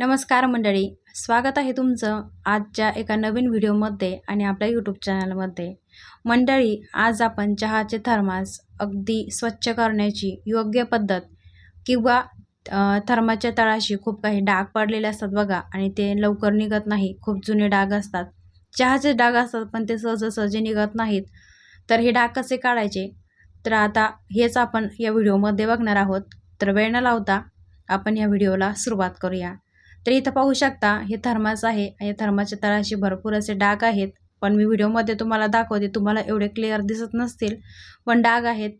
नमस्कार मंडळी स्वागत आहे तुमचं आजच्या एका नवीन व्हिडिओमध्ये आणि आपल्या यूट्यूब चॅनलमध्ये. मंडळी आज आपण चहाचे थर्मास अगदी स्वच्छ करण्याची योग्य पद्धत किंवा थर्माच्या तळाशी खूप काही डाग पडलेले असतात बघा आणि ते लवकर निघत नाही खूप जुने डाग असतात. चहाचे डाग असतात पण ते सहजासहजी निघत नाहीत. तर हे डाग कसे काढायचे? तर आता हेच आपण या व्हिडिओमध्ये बघणार आहोत. तर वेळ न लावता आपण या व्हिडिओला सुरुवात करूया. तर इथं पाहू शकता हे थर्मास आहे आणि थर्माच्या तळाशी भरपूर असे डाग आहेत. पण मी व्हिडिओमध्ये तुम्हाला दाखवते तुम्हाला एवढे क्लिअर दिसत नसतील पण डाग आहेत.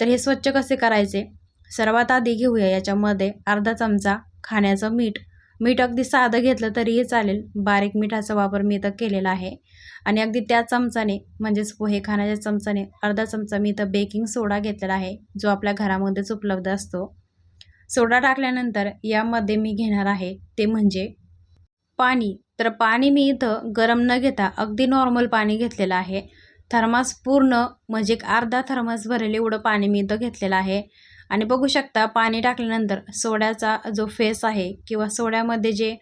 तर हे स्वच्छ कसे करायचे? सर्वात आधी घेऊया याच्यामध्ये अर्धा चमचा खाण्याचं मीठ. मीठ अगदी साधं घेतलं तरीही चालेल बारीक मिठाचा वापर मी इथं केलेला आहे. आणि अगदी त्या चमचाने म्हणजेच पोहे खाण्याच्या चमचाने अर्धा चमचा मी इथं बेकिंग सोडा घेतलेला आहे जो आपल्या घरामध्येच उपलब्ध असतो. सोडा टाकल्यानंतर यामध्ये मी घेणार आहे ते म्हणजे पाणी. तर पाणी मी इथं गरम न घेता अगदी नॉर्मल पाणी घेतलेलं आहे. थर्मास पूर्ण म्हणजे एक अर्धा थर्मास भरेल एवढं पाणी मी इथं घेतलेलं आहे. आणि बघू शकता पाणी टाकल्यानंतर सोड्याचा जो फेस आहे किंवा सोड्यामध्ये जे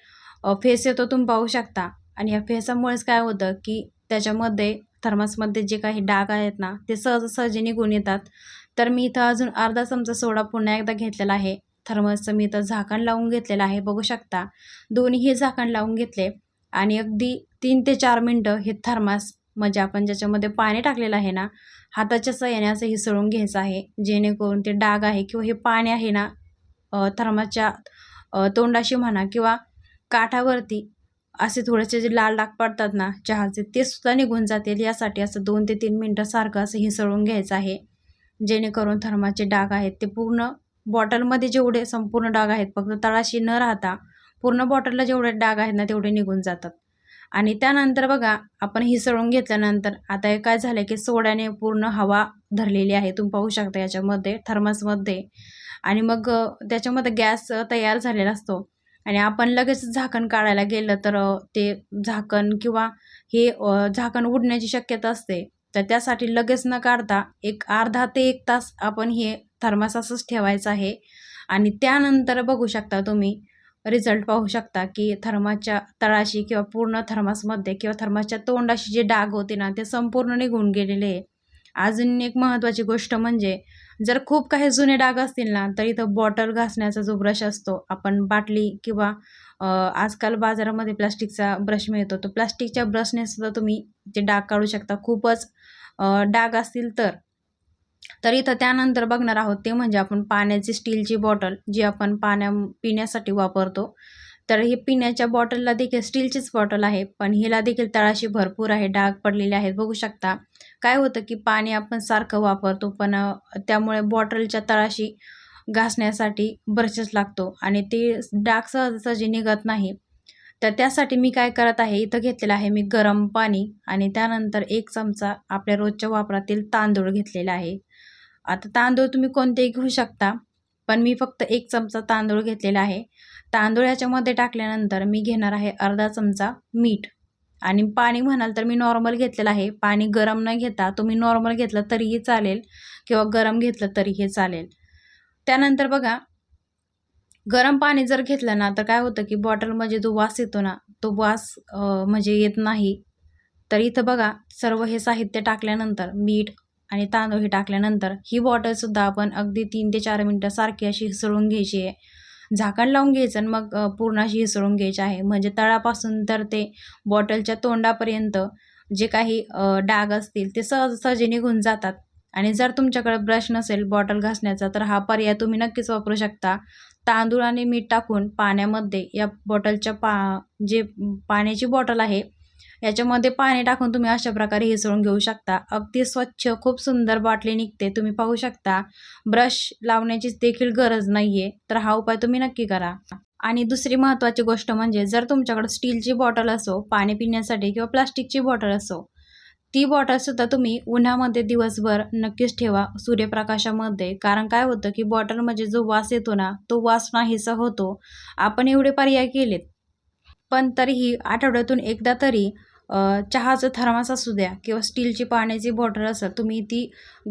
फेस येतो तुम्ही पाहू शकता. आणि या फेसामुळेच काय होतं की त्याच्यामध्ये थर्मासमध्ये जे काही डाग आहेत ना ते सहजासहजी निघून येतात. तर मी इथं अजून अर्धा चमचा सोडा पुन्हा एकदा घेतलेला आहे. थर्मसचं मी इथं झाकण लावून घेतलेलं आहे बघू शकता. दोन्ही हे झाकण लावून घेतले आणि अगदी तीन ते चार मिनटं हे थर्मास म्हणजे आपण ज्याच्यामध्ये पाणी टाकलेलं आहे ना हाताच्या सहाय्याने असं हिसळून घ्यायचं आहे जेणेकरून ते डाग आहे किंवा हे पाणी आहे ना थर्माच्या तोंडाशी म्हणा किंवा काठावरती असे थोडेसे जे लाल डाग पडतात ना चहाचे ते सुद्धा निघून जातील. यासाठी असं दोन ते तीन मिनटं सारखं असं हिसळून घ्यायचं आहे जेणेकरून थर्माचे डाग आहेत ते पूर्ण बॉटलमध्ये जेवढे संपूर्ण डाग आहेत फक्त तळाशी न राहता पूर्ण बॉटलला जेवढे डाग आहेत ना तेवढे निघून जातात. आणि त्यानंतर बघा आपण हिसळून घेतल्यानंतर आता हे काय झालं की सोड्याने पूर्ण हवा धरलेली आहे. तुम्ही पाहू शकता याच्यामध्ये थर्मसमध्ये. आणि मग त्याच्यामध्ये गॅस तयार झालेला असतो. आणि आपण लगेच झाकण काढायला गेलं तर ते झाकण किंवा हे झाकण उडण्याची शक्यता असते. तर त्यासाठी लगेच न काढता एक अर्धा ते एक तास आपण हे थर्मास असंच ठेवायचं आहे. आणि त्यानंतर बघू शकता तुम्ही रिझल्ट पाहू शकता की थर्माच्या तळाशी किंवा पूर्ण थर्मासमध्ये किंवा थर्मासच्या तोंडाशी जे डाग होते ना ते संपूर्ण निघून गेलेले आहे. अजून एक महत्त्वाची गोष्ट म्हणजे जर खूप काही जुने डाग असतील ना तर इथं बॉटल घासण्याचा जो ब्रश असतो आपण बाटली किंवा आजकाल बाजारामध्ये प्लास्टिकचा ब्रश मिळतो. तो प्लास्टिकच्या ब्रशने सुद्धा तुम्ही ते डाग काढू शकता. खूपच डाग असतील तर. तर इथं त्यानंतर बघणार आहोत ते म्हणजे आपण पाण्याची स्टीलची बॉटल जी आपण पाण्या पिण्यासाठी वापरतो. तर ही पिण्याच्या बॉटलला देखील स्टीलचीच बॉटल आहे पण हिला देखील तळाशी भरपूर आहे डाग पडलेले आहेत. बघू शकता काय होतं की पाणी आपण सारखं वापरतो पण त्यामुळे बॉटलच्या तळाशी घासण्यासाठी ब्रशच लागतो आणि ते डाग सहजासहजी निघत नाही. तर त्यासाठी मी काय करत आहे इथं घेतलेलं आहे मी गरम पाणी आणि त्यानंतर एक चमचा आपल्या रोजच्या वापरातील तांदूळ घेतलेला आहे. आता तांदूळ तुम्ही कोणतेही घेऊ शकता पण मी फक्त एक चमचा तांदूळ घेतलेला आहे. तांदूळ याच्यामध्ये टाकल्यानंतर मी घेणार आहे अर्धा चमचा मीठ. आणि पाणी म्हणाल तर मी नॉर्मल घेतलेलं आहे. पाणी गरम न घेता तुम्ही नॉर्मल घेतलं तरीही चालेल किंवा गरम घेतलं तरीही चालेल. त्यानंतर बघा गरम पाणी जर घेतलं ना तर काय होतं की बॉटलमध्ये जो वास येतो ना तो वास म्हणजे येत नाही. तर इथं बघा सर्व हे साहित्य टाकल्यानंतर मीठ आणि तांदूळ हे टाकल्यानंतर ही बॉटलसुद्धा आपण अगदी तीन ते चार मिनटं सारखी अशी हिसळून घ्यायची आहे. झाकण लावून घ्यायचं आणि मग पूर्ण अशी हिसळून घ्यायची आहे. म्हणजे तळापासून तर ते बॉटलच्या तोंडापर्यंत जे काही डाग असतील ते सहज सहजे निघून जातात. आणि जर तुमच्याकडे ब्रश नसेल बॉटल घासण्याचा तर हा पर्याय तुम्ही नक्कीच वापरू शकता. तांदूळ आणि मीठ टाकून पाण्यामध्ये या बॉटलच्या पा जे पाण्याची बॉटल आहे याच्यामध्ये पाणी टाकून तुम्ही अशा प्रकारे हिसळून घेऊ शकता. अगदी स्वच्छ खूप सुंदर बाटली निघते. तुम्ही पाहू शकता ब्रश लावण्याची देखील गरज नाही आहे तर हा उपाय तुम्ही नक्की करा. आणि दुसरी महत्त्वाची गोष्ट म्हणजे जर तुमच्याकडे स्टीलची बॉटल असो पाणी पिण्यासाठी किंवा प्लास्टिकची बॉटल असो ती बॉटलसुद्धा तुम्ही उन्हामध्ये दिवसभर नक्कीच ठेवा सूर्यप्रकाशामध्ये. कारण काय होतं की बॉटलमध्ये म्हणजे जो वास येतो ना तो वास नाहीसा होतो. आपण एवढे पर्याय केलेत. पण तरीही आठवड्यातून एकदा तरी चहाचं थर्मास असू द्या किंवा स्टीलची पाण्याची बॉटल असेल तुम्ही ती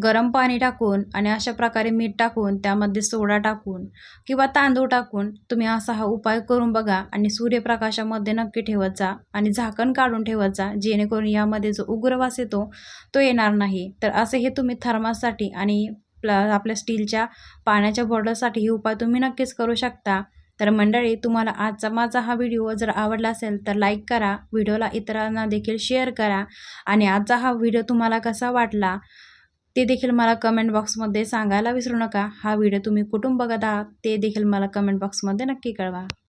गरम पाणी टाकून आणि अशा प्रकारे मीठ टाकून त्यामध्ये सोडा टाकून किंवा तांदूळ टाकून तुम्ही असा हा उपाय करून बघा आणि सूर्यप्रकाशामध्ये नक्की ठेवत जा आणि झाकण काढून ठेवत जा जेणेकरून यामध्ये जो उग्रवास येतो तो येणार नाही. तर असे हे तुम्ही थर्माससाठी आणि आपल्या स्टीलच्या पाण्याच्या बॉटलसाठी हे उपाय तुम्ही नक्कीच करू शकता. तर मंडळी तुम्हाला आजचा माझा हा व्हिडिओ जर आवडला असेल तर लाईक करा व्हिडिओला इतरांना देखील शेअर करा आणि आजचा हा व्हिडिओ तुम्हाला कसा वाटला ते देखील मला कमेंट बॉक्समध्ये सांगायला विसरू नका. हा व्हिडिओ तुम्ही कुठून बघत आहात ते देखील मला कमेंट बॉक्समध्ये नक्की कळवा.